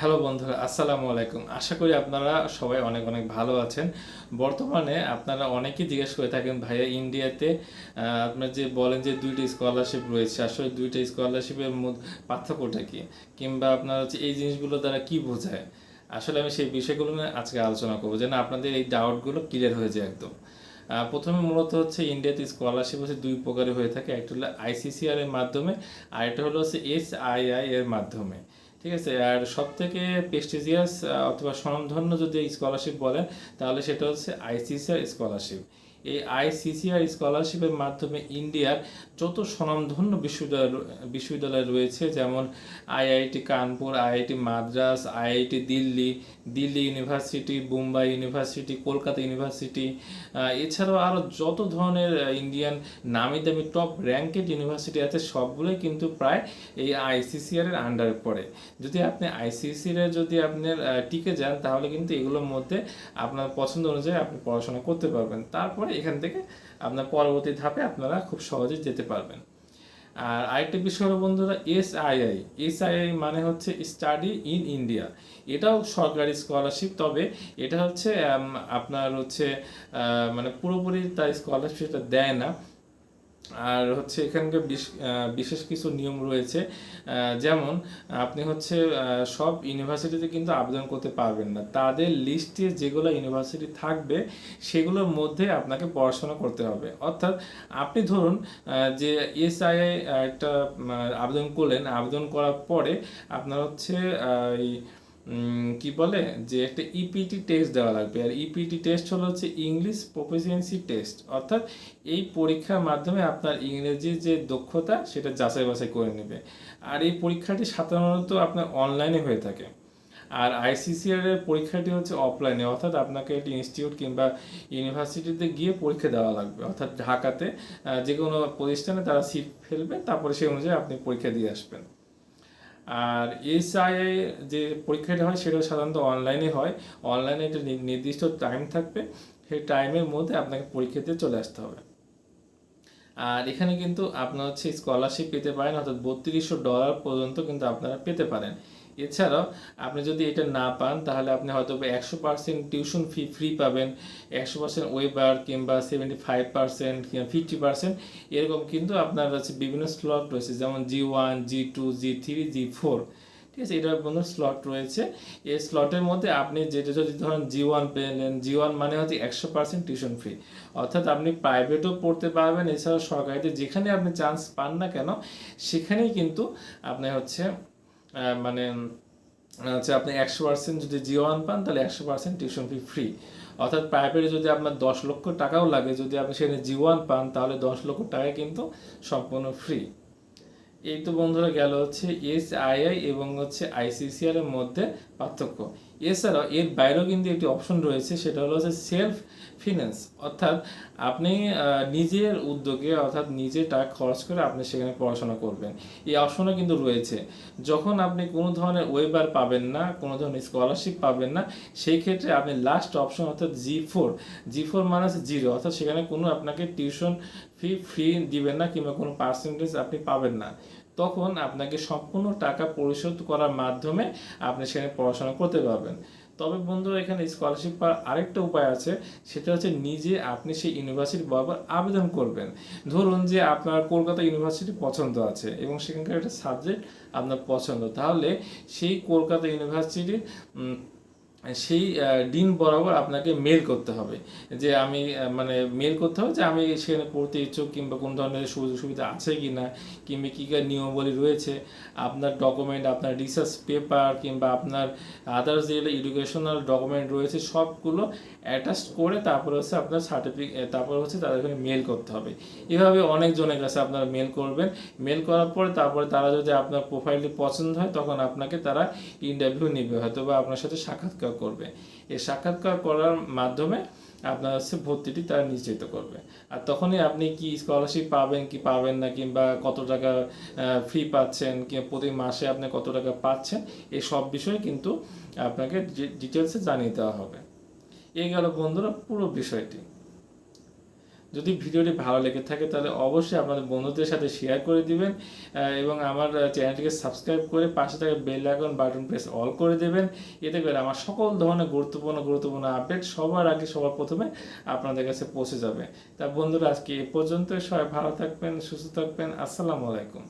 Hello বন্ধুরা, আসসালামু আলাইকুম। আশা করি আপনারা সবাই অনেক অনেক ভালো আছেন। বর্তমানে আপনারা অনেকেই জিজ্ঞেস করে থাকেন, ভাইয়া, ইন্ডিয়াতে আপনার যে বলেন যে দুইটা স্কলারশিপ রয়েছে, আসলে দুইটা স্কলারশিপের পার্থক্যটা কি? কিংবা আপনার হচ্ছে এই জিনিসগুলো দ্বারা কি বোঝায়? আসলে আমি সেই বিষয়গুলো নিয়ে আজকে আলোচনা করব, যেন আপনাদের এই ডাউটগুলো ক্লিয়ার হয়ে যায় একদম। প্রথমে মূলত হচ্ছে ইন্ডিয়াতে স্কলারশিপ হচ্ছে দুই প্রকারের হয়ে থাকে। একটা হলো আইসিসিআর এর মাধ্যমে, আর একটা হলো হচ্ছে এস আই আই এর মাধ্যমে। ঠিক আছে? আর সব থেকে প্রেস্টিজিয়াস অথবা স্বনামধন্য যদি স্কলারশিপ বলেন, তাহলে সেটা হচ্ছে আইসিসিআর স্কলারশিপ এই আইসিসিআর স্কলারশিপের মাধ্যমে ইন্ডিয়ার যত স্বনামধন্য বিশ্ববিদ্যালয় বিশ্ববিদ্যালয় রয়েছে, যেমন IIT Kanpur, IIT Madras, IIT Delhi Delhi university Bombay university, Kolkata university এছাড়াও আরও যত ধরনের ইন্ডিয়ান নামি দামি টপ র্যাঙ্কেড ইউনিভার্সিটি আছে, সবগুলোই কিন্তু প্রায় এই আইসিসিআর এর আন্ডারে পড়ে। যদি আপনি আইসিসিআর যদি আপনার টিকে যান, তাহলে কিন্তু এগুলোর মধ্যে আপনার পছন্দ অনুযায়ী আপনি পড়াশোনা করতে পারবেন। তারপরে এখান থেকে আপনার পরবর্তী ধাপে আপনারা খুব সহজে যেতে পারবেন। আর আরেকটা বিষয় হলো বন্ধুরা এসআইআই এসআইআই মানে হচ্ছে স্টাডি ইন ইন্ডিয়া এটাও সরকারি স্কলারশিপ তবে এটা হচ্ছে আপনার হচ্ছে মানে পুরোপুরি তার স্কলারশিপটা দেয় না। আর হচ্ছে এখানকার বিশেষ কিছু নিয়ম রয়েছে। যেমন, আপনি হচ্ছে সব ইউনিভার্সিটিতে কিন্তু আবেদন করতে পারবেন না। তাদের লিস্টে যেগুলো ইউনিভার্সিটি থাকবে, সেগুলোর মধ্যে আপনাকে পড়াশোনা করতে হবে। অর্থাৎ, আপনি ধরুন যে এসআইআই একটা আবেদন করলেন, আবেদন করার পরে আপনার হচ্ছে এই কি বলে? যে একটা ইপিটি টেস্ট দেওয়া লাগবে। আর ইপিটি টেস্ট হলো হচ্ছে ইংলিশ প্রফিসিয়েন্সি টেস্ট অর্থাৎ এই পরীক্ষার মাধ্যমে আপনার ইংরেজির যে দক্ষতা, সেটা যাচাই বাছাই করে নেবে। আর এই পরীক্ষাটি সাধারণত আপনার অনলাইনে হয়ে থাকে। আর আইসিসিআর এর পরীক্ষাটি হচ্ছে অফলাইনে অর্থাৎ আপনাকে একটি ইনস্টিটিউট কিংবা ইউনিভার্সিটিতে গিয়ে পরীক্ষা দেওয়া লাগবে। অর্থাৎ ঢাকাতে যে কোনো প্রতিষ্ঠানে তারা সিট ফেলবে, তারপরে সেই অনুযায়ী আপনি পরীক্ষা দিয়ে আসবেন। আর এসআইআই যে পরীক্ষাটা হয়, সেটা সাধারণত অনলাইনে হয়। অনলাইনে একটা নির্দিষ্ট টাইম থাকবে, সেই টাইমের মধ্যে আপনাকে পরীক্ষা দিয়ে চলে আসতে হবে। আর এখানে কিন্তু আপনার হচ্ছে স্কলারশিপ পেতে পারেন, অর্থাৎ বত্রিশশো ডলার পর্যন্ত কিন্তু আপনারা পেতে পারেন। এছাড়াও আপনি যদি এটা না পান, তাহলে আপনি হয়তো একশো পার্সেন্ট টিউশন ফি ফ্রি পাবেন, একশো পার্সেন্ট ওয়েবার কিংবা সেভেন্টি ফাইভ পার্সেন্ট কিংবা ফিফটি পার্সেন্ট এরকম কিন্তু আপনার হচ্ছে বিভিন্ন স্লট রয়েছে, যেমন G one G two G three G four ঠিক আছে? এটার কোনো স্লট রয়েছে। এই স্লটের মধ্যে আপনি যেটা যদি ধরেন জি ওয়ান পেলেন জি ওয়ান মানে হচ্ছে একশো পার্সেন্ট টিউশন ফ্রি অর্থাৎ আপনি প্রাইভেটও পড়তে পারবেন, এছাড়াও সরকারিতে যেখানে আপনি চান্স পান না কেন, সেখানেই কিন্তু আপনি হচ্ছে মানে হচ্ছে আপনি একশো পার্সেন্ট যদি জিও ওয়ান পান, তাহলে একশো পার্সেন্ট টিউশন ফি ফ্রি অর্থাৎ প্রাইভেটে যদি আপনার দশ লক্ষ টাকাও লাগে, যদি আপনি সেখানে জি ওয়ান পান, তাহলে দশ লক্ষ টাকা কিন্তু সম্পূর্ণ ফ্রি এই তো বন্ধুরা গেল হচ্ছে এস আইআই এবং হচ্ছে আইসিসিআর এর মধ্যে পার্থক্য। এছাড়াও এর বাইরেও কিন্তু একটি অপশন রয়েছে, সেটা হলো হচ্ছে সেলফ ফিন্যান্স অর্থাৎ আপনি নিজের উদ্যোগে অর্থাৎ নিজে টাকা খরচ করে আপনি সেখানে পড়াশোনা করবেন। এই অপশনও কিন্তু রয়েছে। যখন আপনি কোনো ধরনের ওয়েবার পাবেন না, কোনো ধরনের স্কলারশিপ পাবেন না, সেই ক্ষেত্রে আপনি লাস্ট অপশন অর্থাৎ জি ফোর জি ফোর হচ্ছে জিরো অর্থাৎ সেখানে কোনো আপনাকে টিউশন ফি ফ্রি দিবেন না কিংবা কোনো পার্সেন্টেজ আপনি পাবেন না। তখন আপনাকে সম্পূর্ণ টাকা পরিশোধ করার মাধ্যমে আপনি সেখানে পড়াশোনা করতে পারবেন। তবে বন্ধুরা, এখানে স্কলারশিপ পাওয়ার আরেকটা উপায় আছে, সেটা হচ্ছে নিজে আপনি সেই ইউনিভার্সিটি বরাবর আবেদন করবেন। ধরুন যে আপনার কলকাতা ইউনিভার্সিটি পছন্দ আছে এবং সেখানকার একটা সাবজেক্ট আপনার পছন্দ, তাহলে সেই কলকাতা ইউনিভার্সিটির সেই ডিন বরাবর আপনাকে মেল করতে হবে। যে আমি মানে মেল করতে হবে যে আমি সেখানে পড়তে ইচ্ছুক কিংবা কোন ধরনের সুযোগ সুবিধা আছে কি না কিংবা কী কী নিয়মাবলী রয়েছে, আপনার ডকুমেন্ট আপনার রিসার্চ পেপার কিংবা আপনার আদার্স যেগুলো এডুকেশনাল ডকুমেন্ট রয়েছে, সবগুলো অ্যাটাচ করে তারপরে হচ্ছে আপনার সার্টিফিকেট তারপর হচ্ছে তাদেরকে মেল করতে হবে। এভাবে অনেকজনের কাছে আপনারা মেল করবেন। মেল করার পরে তারপরে তারা যদি আপনার প্রোফাইলটি পছন্দ হয়, তখন আপনাকে তারা ইন্টারভিউ নেবে হয়তো বা আপনার সাথে সাক্ষাৎকার করবে। এই সাক্ষাৎকার করার মাধ্যমে আপনার হচ্ছে ভর্তিটি তারা নিশ্চিত করবে। আর তখনই আপনি কি স্কলারশিপ পাবেন, কি পাবেন না, কিংবা কত টাকা ফি পাচ্ছেন, কিংবা প্রতি মাসে আপনি কত টাকা পাচ্ছেন, এই সব বিষয়ে কিন্তু আপনাকে ডিটেলসে জানিয়ে দেওয়া হবে। এই গেল বন্ধুরা পুরো বিষয়টি। যদি ভিডিওটি ভালো লেগে থাকে তাহলে অবশ্যই আপনাদের বন্ধুদের সাথে শেয়ার করে দিবেন এবং আমার চ্যানেলটিকে সাবস্ক্রাইব করে পাশে থাকা bell icon button press all করে দেবেন। এতে করে আমার সকল ধরনের গুরুত্বপূর্ণ গুরুত্বপূর্ণ আপডেট সবার আগে, সবার প্রথমে আপনাদের কাছে পৌঁছে যাবে। তা বন্ধুরা, আজকে এ পর্যন্ত সবাই ভালো থাকবেন, সুস্থ থাকবেন। আসসালামু আলাইকুম।